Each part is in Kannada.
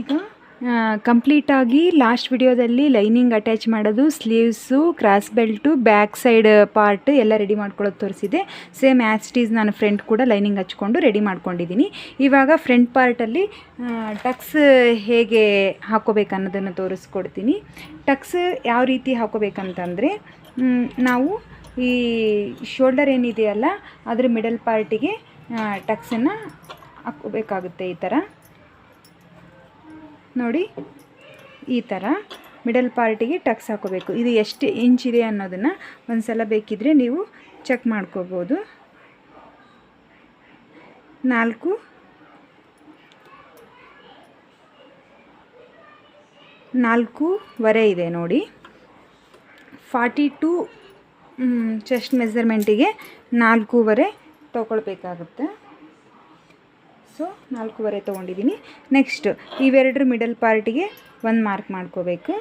ಈಗ? ಕಂಪ್ಲೀಟಾಗಿ ಲಾಸ್ಟ್ ವಿಡಿಯೋದಲ್ಲಿ ಲೈನಿಂಗ್ ಅಟ್ಯಾಚ್ ಮಾಡೋದು sleeves cross belt back side part ಎಲ್ಲ ರೆಡಿ ಮಾಡ್ಕೊಳ್ಳೋದು ತೋರಿಸಿದೆ. ಸೇಮ್ ಆ್ಯಸ್ ಇಟ್ ಈಸ್ ನಾನು ಫ್ರಂಟ್ ಕೂಡ ಲೈನಿಂಗ್ ಹಚ್ಕೊಂಡು ರೆಡಿ ಮಾಡ್ಕೊಂಡಿದ್ದೀನಿ. ಇವಾಗ ಫ್ರಂಟ್ ಪಾರ್ಟಲ್ಲಿ ಟಕ್ಸ್ ಹೇಗೆ ಹಾಕೋಬೇಕು ಅನ್ನೋದನ್ನು ತೋರಿಸ್ಕೊಡ್ತೀನಿ. ಟಕ್ಸ್ ಯಾವ ರೀತಿ ಹಾಕೋಬೇಕಂತಂದರೆ ನಾವು ಈ ಶೋಲ್ಡರ್ ಏನಿದೆಯಲ್ಲ, ಅದರ ಮಿಡಲ್ ಪಾರ್ಟಿಗೆ ಟಕ್ಸನ್ನು ಹಾಕೋಬೇಕಾಗುತ್ತೆ ಈ ಥರ. ನೋಡಿ, ಈ ಥರ ಮಿಡಲ್ ಪಾರ್ಟಿಗೆ ಟಕ್ಸ್ ಹಾಕೋಬೇಕು. ಇದು ಎಷ್ಟು ಇಂಚ್ ಇದೆ ಅನ್ನೋದನ್ನು ಒಂದು ಸಲ ಬೇಕಿದ್ದರೆ ನೀವು ಚೆಕ್ ಮಾಡ್ಕೋಬೋದು. ನಾಲ್ಕು. ನಾಲ್ಕೂವರೆ ಇದೆ ನೋಡಿ. ಫಾರ್ಟಿ ಟೂ ಚೆಸ್ಟ್ ಮೆಸರ್ಮೆಂಟಿಗೆ ನಾಲ್ಕೂವರೆ ತೊಗೊಳ್ಬೇಕಾಗುತ್ತೆ. ಸೊ ನಾಲ್ಕೂವರೆ ತೊಗೊಂಡಿದ್ದೀನಿ ನೆಕ್ಸ್ಟ್ ಇವೆರಡರ ಮಿಡಲ್ ಪಾರ್ಟಿಗೆ ಒಂದು ಮಾರ್ಕ್ ಮಾಡ್ಕೋಬೇಕು.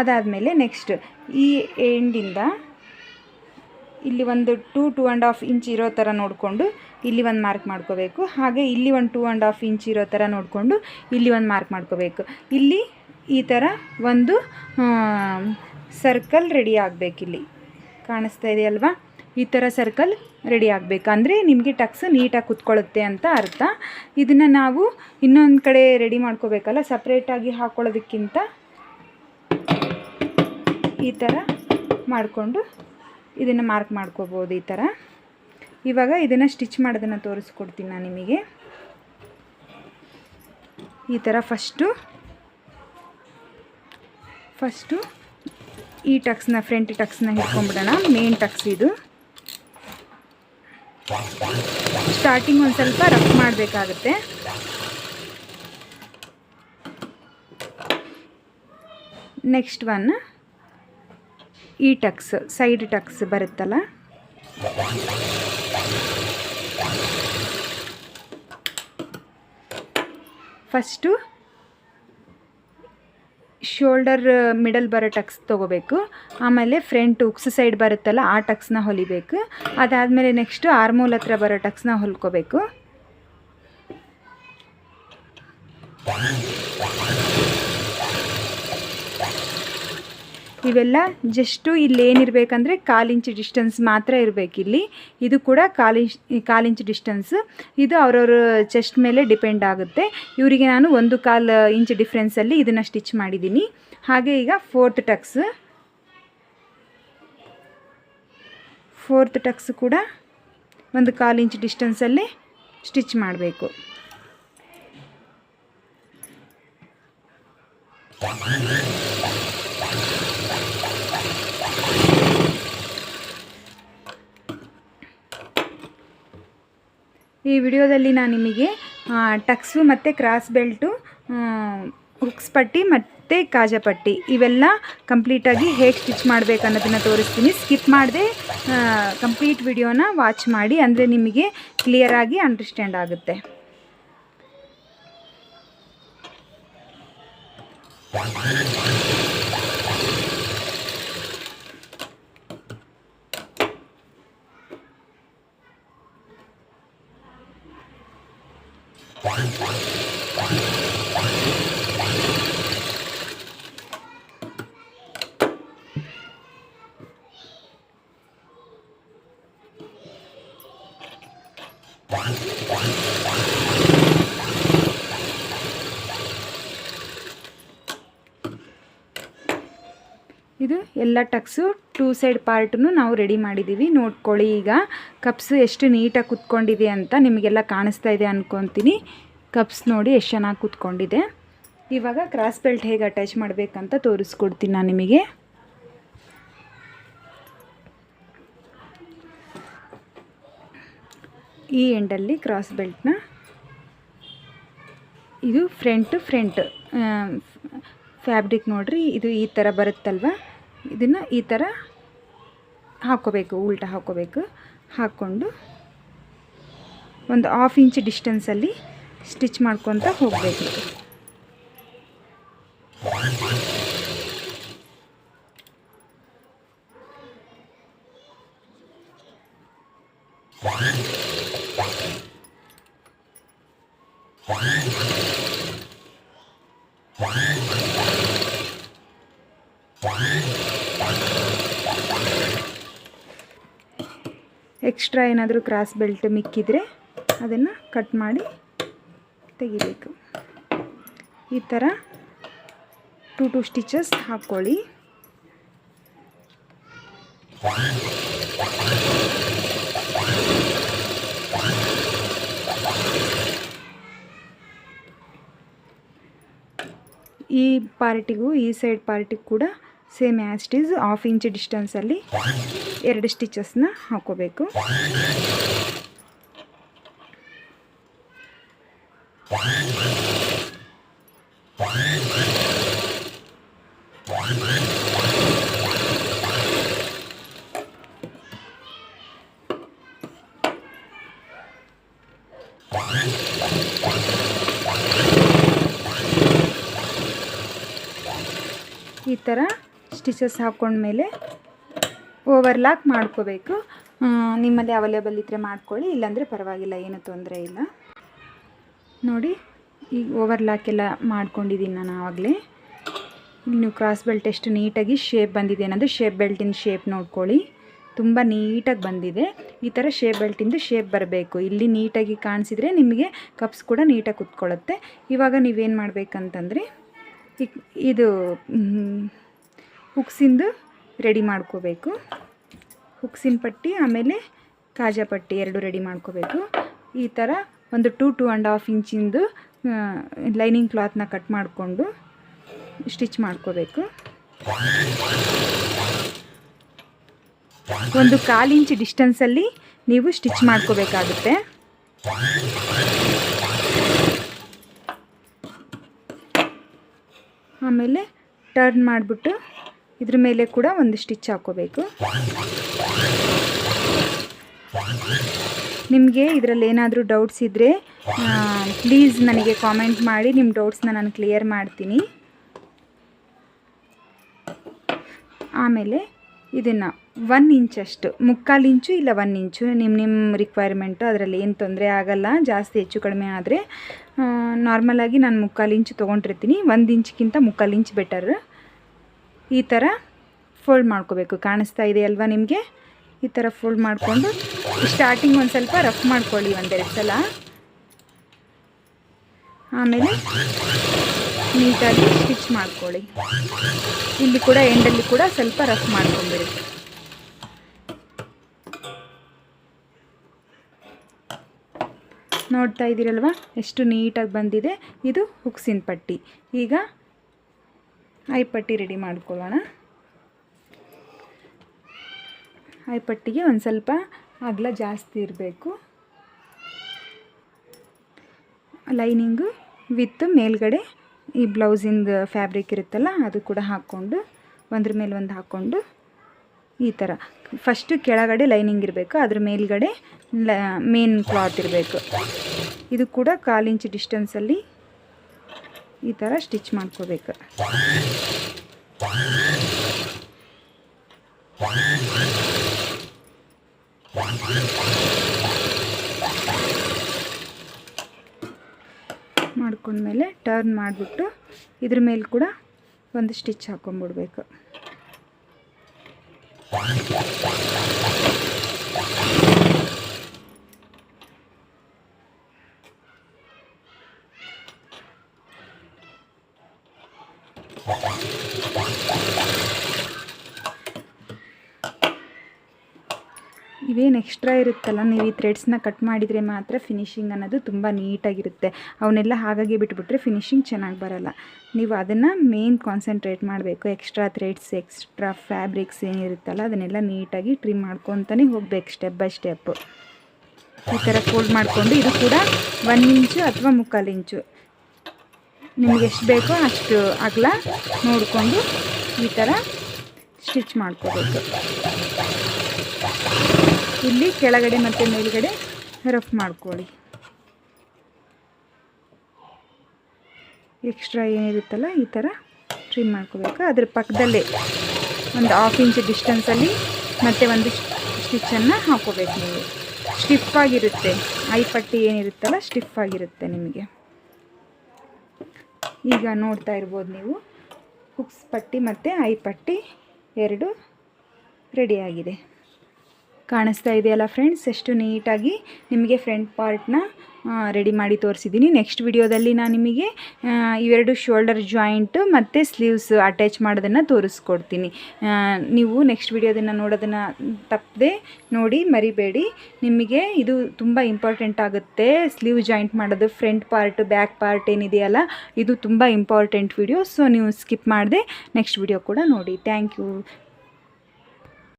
ಅದಾದಮೇಲೆ ನೆಕ್ಸ್ಟ್ ಈ ಎಂಡಿಂದ ಇಲ್ಲಿ ಒಂದು two two and half inch ಇರೋ ಥರ ನೋಡಿಕೊಂಡು ಇಲ್ಲಿ ಒಂದು ಮಾರ್ಕ್ ಮಾಡ್ಕೋಬೇಕು. ಹಾಗೆ ಇಲ್ಲಿ ಒಂದು ಟೂ ಆ್ಯಂಡ್ ಹಾಫ್ ಇಂಚ್ ಇರೋ ಥರ ನೋಡಿಕೊಂಡು ಇಲ್ಲಿ ಒಂದು ಮಾರ್ಕ್ ಮಾಡ್ಕೋಬೇಕು. ಇಲ್ಲಿ ಈ ಥರ ಒಂದು ಸರ್ಕಲ್ ರೆಡಿ ಆಗಬೇಕಿಲ್ಲಿ. ಕಾಣಿಸ್ತಾ ಇದೆಯಲ್ವಾ? ಈ ಥರ ಸರ್ಕಲ್ ರೆಡಿ ಆಗಬೇಕು. ಅಂದರೆ ನಿಮಗೆ ಟಕ್ಸ್ ನೀಟಾಗಿ ಕುತ್ಕೊಳ್ಳುತ್ತೆ ಅಂತ ಅರ್ಥ. ಇದನ್ನು ನಾವು ಇನ್ನೊಂದು ಕಡೆ ರೆಡಿ ಮಾಡ್ಕೋಬೇಕಲ್ಲ ಸಪ್ರೇಟಾಗಿ ಹಾಕ್ಕೊಳ್ಳೋದಕ್ಕಿಂತ ಈ ಥರ ಮಾಡಿಕೊಂಡು ಇದನ್ನು ಮಾರ್ಕ್ ಮಾಡ್ಕೋಬೋದು ಈ ಥರ. ಇವಾಗ ಇದನ್ನು ಸ್ಟಿಚ್ ಮಾಡೋದನ್ನು ತೋರಿಸ್ಕೊಡ್ತೀನಿ ನಾನು ನಿಮಗೆ. ಈ ಥರ ಫಸ್ಟು ಫಸ್ಟು ಈ ಟಕ್ಸ್ನ ಫ್ರಂಟ್ ಟಕ್ಸ್ನ ಹಿಡ್ಕೊಂಬಿಡೋಣ ಮೇನ್ ಟಕ್ಸ್ ಇದು. ಸ್ಟಾರ್ಟಿಂಗ್ ಒಂದು ಸ್ವಲ್ಪ ರಫ್ ಮಾಡಬೇಕಾಗುತ್ತೆ. ನೆಕ್ಸ್ಟ್ ಒನ್ ಈ ಟಕ್ಸ್ ಸೈಡ್ ಟಕ್ಸ್ ಬರುತ್ತಲ್ಲ? ಫಸ್ಟು ಶೋಲ್ಡರ್ ಮಿಡಲ್ ಬರೋ ಟಕ್ಸ್ ತೊಗೋಬೇಕು. ಆಮೇಲೆ ಫ್ರಂಟ್ ಉಕ್ಸ್ ಸೈಡ್ ಬರುತ್ತಲ್ಲ, ಆ ಟಕ್ಸ್ನ ಹೊಲಿಬೇಕು. ಅದಾದಮೇಲೆ ನೆಕ್ಸ್ಟು ಆರ್ಮೂಲ್ ಹತ್ರ ಬರೋ ಟಕ್ಸ್ನ ಹೊಲ್ಕೋಬೇಕು. ಇವೆಲ್ಲ ಜಸ್ಟು ಇಲ್ಲಿ ಏನಿರಬೇಕಂದ್ರೆ ಕಾಲು ಇಂಚ್ ಡಿಸ್ಟೆನ್ಸ್ ಮಾತ್ರ ಇರಬೇಕು ಇಲ್ಲಿ. ಇದು ಕೂಡ ಕಾಲಿಂಚ್ ಕಾಲಿಂಚ್ ಡಿಸ್ಟೆನ್ಸ್ ಇದು ಅವರವ್ರ ಚೆಸ್ಟ್ ಮೇಲೆ ಡಿಪೆಂಡ್ ಆಗುತ್ತೆ. ಇವರಿಗೆ ನಾನು ಒಂದು ಕಾಲು ಇಂಚ್ ಡಿಫ್ರೆನ್ಸಲ್ಲಿ ಇದನ್ನು ಸ್ಟಿಚ್ ಮಾಡಿದ್ದೀನಿ. ಹಾಗೆ ಈಗ ಫೋರ್ತ್ ಟಕ್ಸ್ ಫೋರ್ತ್ ಟಕ್ಸ್ ಕೂಡ ಒಂದು ಕಾಲು ಇಂಚ್ ಡಿಸ್ಟೆನ್ಸಲ್ಲಿ ಸ್ಟಿಚ್ ಮಾಡಬೇಕು. ಈ ವಿಡಿಯೋದಲ್ಲಿ ನಾನು ನಿಮಗೆ ಟಕ್ಸು ಮತ್ತು ಕ್ರಾಸ್ ಬೆಲ್ಟು ಹುಕ್ಸ್ ಪಟ್ಟಿ ಮತ್ತು ಕಾಜಪಟ್ಟಿ ಇವೆಲ್ಲ ಕಂಪ್ಲೀಟಾಗಿ ಹೇಗೆ ಸ್ಟಿಚ್ ಮಾಡಬೇಕು ಅನ್ನೋದನ್ನು ತೋರಿಸ್ತೀನಿ. ಸ್ಕಿಪ್ ಮಾಡದೆ ಕಂಪ್ಲೀಟ್ ವಿಡಿಯೋನ ವಾಚ್ ಮಾಡಿ ಅಂದರೆ ನಿಮಗೆ ಕ್ಲಿಯರಾಗಿ ಅಂಡರ್ಸ್ಟ್ಯಾಂಡ್ ಆಗುತ್ತೆ. ಇದು ಎಲ್ಲ ಟಕ್ಸು, ಟೂ ಸೈಡ್ ಪಾರ್ಟನ್ನು ನಾವು ರೆಡಿ ಮಾಡಿದ್ದೀವಿ ನೋಡ್ಕೊಳ್ಳಿ ಈಗ. ಕಪ್ಸು ಎಷ್ಟು ನೀಟಾಗಿ ಕುತ್ಕೊಂಡಿದೆ ಅಂತ ನಿಮಗೆಲ್ಲ ಕಾಣಿಸ್ತಾ ಇದೆ ಅಂದ್ಕೊತೀನಿ ಕಪ್ಸ್ ನೋಡಿ ಎಷ್ಟು ಚೆನ್ನಾಗಿ ಕೂತ್ಕೊಂಡಿದೆ. ಇವಾಗ ಕ್ರಾಸ್ ಬೆಲ್ಟ್ ಹೇಗೆ ಅಟ್ಯಾಚ್ ಮಾಡಬೇಕಂತ ತೋರಿಸ್ಕೊಡ್ತೀನಿ ನಾನು ನಿಮಗೆ. ಈ ಎಂಡಲ್ಲಿ ಕ್ರಾಸ್ ಬೆಲ್ಟ್ನ ಇದು ಫ್ರಂಟ್ ಫ್ರಂಟ್ ಫ್ಯಾಬ್ರಿಕ್ ನೋಡ್ರಿ, ಇದು ಈ ಥರ ಬರುತ್ತಲ್ವ? ಇದನ್ನು ಈ ಥರ ಹಾಕ್ಕೋಬೇಕು ಉಲ್ಟಾ ಹಾಕ್ಕೋಬೇಕು ಹಾಕ್ಕೊಂಡು ಒಂದು ಹಾಫ್ ಇಂಚ್ ಡಿಸ್ಟೆನ್ಸಲ್ಲಿ ಸ್ಟಿಚ್ ಮಾಡ್ಕೊತ ಹೋಗಬೇಕು. ಎಕ್ಸ್ಟ್ರಾ ಏನಾದರೂ ಕ್ರಾಸ್ ಬೆಲ್ಟ್ ಮಿಕ್ಕಿದರೆ ಅದನ್ನು ಕಟ್ ಮಾಡಿ ತೆಗಿಬೇಕು. ಈ ಥರ ಟು ಟು ಸ್ಟಿಚಸ್ ಹಾಕ್ಕೊಳ್ಳಿ ಈ ಪಾರ್ಟಿಗೂ, ಈ ಸೈಡ್ ಪಾರ್ಟಿಗೂ ಕೂಡ ಸೇಮ್ ಆ್ಯಸ್ಟೀಸ್ ಹಾಫ್ ಇಂಚ್ ಡಿಸ್ಟೆನ್ಸಲ್ಲಿ ಎರಡು ಸ್ಟಿಚಸ್ನ ಹಾಕೋಬೇಕು. ಈ ಥರ ಸ್ಟಿಚಸ್ ಹಾಕ್ಕೊಂಡ್ಮೇಲೆ ಓವರ್ಲಾಕ್ ಮಾಡ್ಕೋಬೇಕು. ನಿಮ್ಮಲ್ಲಿ ಅವೈಲೇಬಲ್ ಇದ್ದರೆ ಮಾಡ್ಕೊಳ್ಳಿ, ಇಲ್ಲಾಂದರೆ ಪರವಾಗಿಲ್ಲ, ಏನು ತೊಂದರೆ ಇಲ್ಲ. ನೋಡಿ ಈಗ ಓವರ್ಲಾಕ್ ಎಲ್ಲ ಮಾಡ್ಕೊಂಡಿದ್ದೀನಿ ನಾನು ಆವಾಗಲೇ. ಇನ್ನು ಕ್ರಾಸ್ ಬೆಲ್ಟ್ ಎಷ್ಟು ನೀಟಾಗಿ ಶೇಪ್ ಬಂದಿದೆ ಅನ್ನೋದು ಶೇಪ್ ಬೆಲ್ಟಿನ ಶೇಪ್ ನೋಡ್ಕೊಳ್ಳಿ. ತುಂಬ ನೀಟಾಗಿ ಬಂದಿದೆ. ಈ ಥರ ಶೇಪ್ ಬೆಲ್ಟಿಂದು ಶೇಪ್ ಬರಬೇಕು. ಇಲ್ಲಿ ನೀಟಾಗಿ ಕಾಣಿಸಿದ್ರೆ ನಿಮಗೆ ಕಪ್ಸ್ ಕೂಡ ನೀಟಾಗಿ ಕುತ್ಕೊಳ್ಳುತ್ತೆ ಇವಾಗ ನೀವೇನು ಮಾಡಬೇಕಂತಂದರೆ ಇದು ಹುಕ್ಸಿಂದು ರೆಡಿ ಮಾಡ್ಕೋಬೇಕು. ಹುಕ್ಸಿನ ಪಟ್ಟಿ, ಆಮೇಲೆ ಕಾಜಾ ಪಟ್ಟಿ ಎರಡು ರೆಡಿ ಮಾಡ್ಕೋಬೇಕು. ಈ ಥರ ಒಂದು ಟೂ ಟೂ ಆ್ಯಂಡ್ ಹಾಫ್ ಇಂಚಿಂದು ಲೈನಿಂಗ್ ಕ್ಲಾತ್ನ ಕಟ್ ಮಾಡಿಕೊಂಡು ಸ್ಟಿಚ್ ಮಾಡ್ಕೋಬೇಕು. ಒಂದು ಕಾಲು ಇಂಚ್ ಡಿಸ್ಟೆನ್ಸಲ್ಲಿ ನೀವು ಸ್ಟಿಚ್ ಮಾಡ್ಕೋಬೇಕಾಗುತ್ತೆ. ಆಮೇಲೆ ಟರ್ನ್ ಮಾಡಿಬಿಟ್ಟು ಇದ್ರ ಮೇಲೆ ಕೂಡ ಒಂದು ಸ್ಟಿಚ್ ಹಾಕೋಬೇಕು. ನಿಮಗೆ ಇದರಲ್ಲಿ ಏನಾದರೂ ಡೌಟ್ಸ್ ಇದ್ದರೆ ಪ್ಲೀಸ್ ನನಗೆ ಕಾಮೆಂಟ್ ಮಾಡಿ ನಿಮ್ಮ ಡೌಟ್ಸ್ನ ನಾನು ಕ್ಲಿಯರ್ ಮಾಡ್ತೀನಿ. ಆಮೇಲೆ ಇದನ್ನು ಒನ್ ಇಂಚಷ್ಟು ಮುಕ್ಕಾಲು ಇಂಚು ಇಲ್ಲ ಒನ್ ಇಂಚು ನಿಮ್ಮ ನಿಮ್ಮ ರಿಕ್ವೈರ್ಮೆಂಟು ಅದರಲ್ಲಿ ಏನು ತೊಂದರೆ ಆಗಲ್ಲ, ಜಾಸ್ತಿ ಹೆಚ್ಚು ಕಡಿಮೆ ಆದರೆ ನಾರ್ಮಲಾಗಿ ನಾನು ಮುಕ್ಕಾಲು ಇಂಚು ತೊಗೊಂಡಿರ್ತೀನಿ, ಒಂದು ಇಂಚ್ಗಿಂತ ಮುಕ್ಕಾಲು ಇಂಚ್ ಬೆಟರ್ ಈ ಥರ ಫೋಲ್ಡ್ ಮಾಡ್ಕೋಬೇಕು. ಕಾಣಿಸ್ತಾ ಇದೆ ಅಲ್ವಾ ನಿಮಗೆ? ಈ ಥರ ಫೋಲ್ಡ್ ಮಾಡಿಕೊಂಡು ಸ್ಟಾರ್ಟಿಂಗ್ ಒಂದು ಸ್ವಲ್ಪ ರಫ್ ಮಾಡ್ಕೊಳ್ಳಿ ಒಂದೆರಡು ಸಲ. ಆಮೇಲೆ ನೀಟಾಗಿ ಸ್ಟಿಚ್ ಮಾಡ್ಕೊಳ್ಳಿ. ಇಲ್ಲಿ ಕೂಡ ಎಂಡಲ್ಲಿ ಕೂಡ ಸ್ವಲ್ಪ ರಫ್ ಮಾಡ್ಕೊಂಬಿಡಿ ನೋಡ್ತಾ ಇದ್ದೀರಲ್ವ? ಎಷ್ಟು ನೀಟಾಗಿ ಬಂದಿದೆ. ಇದು ಹುಕ್ಸಿನ ಪಟ್ಟಿ. ಈಗ ಐ ಪಟ್ಟಿ ರೆಡಿ ಮಾಡ್ಕೊಳ್ಳೋಣ. ಐ ಪಟ್ಟಿಗೆ ಒಂದು ಸ್ವಲ್ಪ ಅಗಲ ಜಾಸ್ತಿ ಇರಬೇಕು. ಲೈನಿಂಗು ವಿತ್ ಮೇಲ್ಗಡೆ ಈ ಬ್ಲೌಸಿಂದ ಫ್ಯಾಬ್ರಿಕ್ ಇರುತ್ತಲ್ಲ, ಅದು ಕೂಡ ಹಾಕ್ಕೊಂಡು, ಒಂದ್ರ ಮೇಲೆ ಒಂದು ಹಾಕ್ಕೊಂಡು ಈ ಥರ ಫಸ್ಟು ಕೆಳಗಡೆ ಲೈನಿಂಗ್ ಇರಬೇಕು, ಅದ್ರ ಮೇಲ್ಗಡೆ ಲ ಮೇನ್ ಕ್ಲಾತ್ ಇರಬೇಕು. ಇದು ಕೂಡ ಕಾಲು ಇಂಚ್ ಡಿಸ್ಟೆನ್ಸಲ್ಲಿ ಈ ಥರ ಸ್ಟಿಚ್ ಮಾಡ್ಕೋಬೇಕು. ಮಾಡ್ಕೊಂಡ್ಮೇಲೆ ಟರ್ನ್ ಮಾಡಿಬಿಟ್ಟು ಇದ್ರ ಮೇಲೆ ಕೂಡ ಒಂದು ಸ್ಟಿಚ್ ಹಾಕೊಂಡ್ಬಿಡ್ಬೇಕು ಇವೇನು ಎಕ್ಸ್ಟ್ರಾ ಇರುತ್ತಲ್ಲ, ನೀವು ಈ ಥ್ರೆಡ್ಸ್ನ ಕಟ್ ಮಾಡಿದರೆ ಮಾತ್ರ ಫಿನಿಶಿಂಗ್ ಅನ್ನೋದು ತುಂಬ ನೀಟಾಗಿರುತ್ತೆ. ಅವನ್ನೆಲ್ಲ ಹಾಗಾಗಿ ಬಿಟ್ಬಿಟ್ರೆ ಫಿನಿಶಿಂಗ್ ಚೆನ್ನಾಗಿ ಬರಲ್ಲ. ನೀವು ಅದನ್ನು ಮೇನ್ ಕಾನ್ಸಂಟ್ರೇಟ್ ಮಾಡಬೇಕು. ಎಕ್ಸ್ಟ್ರಾ ಥ್ರೆಡ್ಸ್ ಎಕ್ಸ್ಟ್ರಾ ಫ್ಯಾಬ್ರಿಕ್ಸ್ ಏನಿರುತ್ತಲ್ಲ, ಅದನ್ನೆಲ್ಲ ನೀಟಾಗಿ ಟ್ರಿಮ್ ಮಾಡ್ಕೊತಾನೆ ಹೋಗ್ಬೇಕು ಸ್ಟೆಪ್ ಬೈ ಸ್ಟೆಪ್ಪು ಈ ಥರ ಫೋಲ್ಡ್ ಮಾಡಿಕೊಂಡು ಇದು ಕೂಡ ಒನ್ ಇಂಚು ಅಥವಾ ಮುಕ್ಕಾಲು ಇಂಚು ನಿಮ್ಗೆ ಎಷ್ಟು ಬೇಕೋ ಅಷ್ಟು ಅಗಲ ನೋಡಿಕೊಂಡು ಈ ಥರ ಸ್ಟಿಚ್ ಮಾಡ್ಕೋಬೇಕು. ಇಲ್ಲಿ ಕೆಳಗಡೆ ಮತ್ತು ಮೇಲ್ಗಡೆ ರಫ್ ಮಾಡ್ಕೊಳ್ಳಿ. ಎಕ್ಸ್ಟ್ರಾ ಏನಿರುತ್ತಲ್ಲ ಈ ಥರ ಟ್ರಿಮ್ ಮಾಡ್ಕೋಬೇಕು. ಅದ್ರ ಪಕ್ಕದಲ್ಲೇ ಒಂದು ಹಾಫ್ ಇಂಚ್ ಡಿಸ್ಟೆನ್ಸಲ್ಲಿ ಮತ್ತೆ ಒಂದು ಸ್ಟಿಚ್ಚನ್ನು ಹಾಕೋಬೇಕು ನೀವು. ಸ್ಟಿಫ್ ಆಗಿರುತ್ತೆ. ಐ ಪಟ್ಟಿ ಏನಿರುತ್ತಲ್ಲ ಸ್ಟಿಫ್ ಆಗಿರುತ್ತೆ ನಿಮಗೆ. ಈಗ ನೋಡ್ತಾ ಇರ್ಬೋದು ನೀವು. ಹುಕ್ಸ್ ಪಟ್ಟಿ ಮತ್ತು ಐ ಪಟ್ಟಿ ಎರಡು ರೆಡಿಯಾಗಿದೆ ಕಾಣಿಸ್ತಾ ಇದೆಯಲ್ಲ ಫ್ರೆಂಡ್ಸ್ ಎಷ್ಟು ನೀಟಾಗಿ ನಿಮಗೆ ಫ್ರಂಟ್ ಪಾರ್ಟ್ನ ರೆಡಿ ಮಾಡಿ ತೋರಿಸಿದ್ದೀನಿ. ನೆಕ್ಸ್ಟ್ ವಿಡಿಯೋದಲ್ಲಿ ನಾನು ನಿಮಗೆ ಇವೆರಡು ಶೋಲ್ಡರ್ ಜಾಯಿಂಟ್ ಮತ್ತು ಸ್ಲೀವ್ಸ್ ಅಟ್ಯಾಚ್ ಮಾಡೋದನ್ನು ತೋರಿಸ್ಕೊಡ್ತೀನಿ. ನೀವು ನೆಕ್ಸ್ಟ್ ವಿಡಿಯೋದನ್ನು ನೋಡೋದನ್ನು ತಪ್ಪದೆ ನೋಡಿ, ಮರಿಬೇಡಿ. ನಿಮಗೆ ಇದು ತುಂಬ ಇಂಪಾರ್ಟೆಂಟ್ ಆಗುತ್ತೆ. ಸ್ಲೀವ್ ಜಾಯಿಂಟ್ ಮಾಡೋದು ಫ್ರಂಟ್ ಪಾರ್ಟ್ ಬ್ಯಾಕ್ ಪಾರ್ಟ್ ಏನಿದೆಯಲ್ಲ, ಇದು ತುಂಬ ಇಂಪಾರ್ಟೆಂಟ್ ವಿಡಿಯೋ ಸೊ ನೀವು ಸ್ಕಿಪ್ ಮಾಡಿದೆ ನೆಕ್ಸ್ಟ್ ವಿಡಿಯೋ ಕೂಡ ನೋಡಿ. Thank you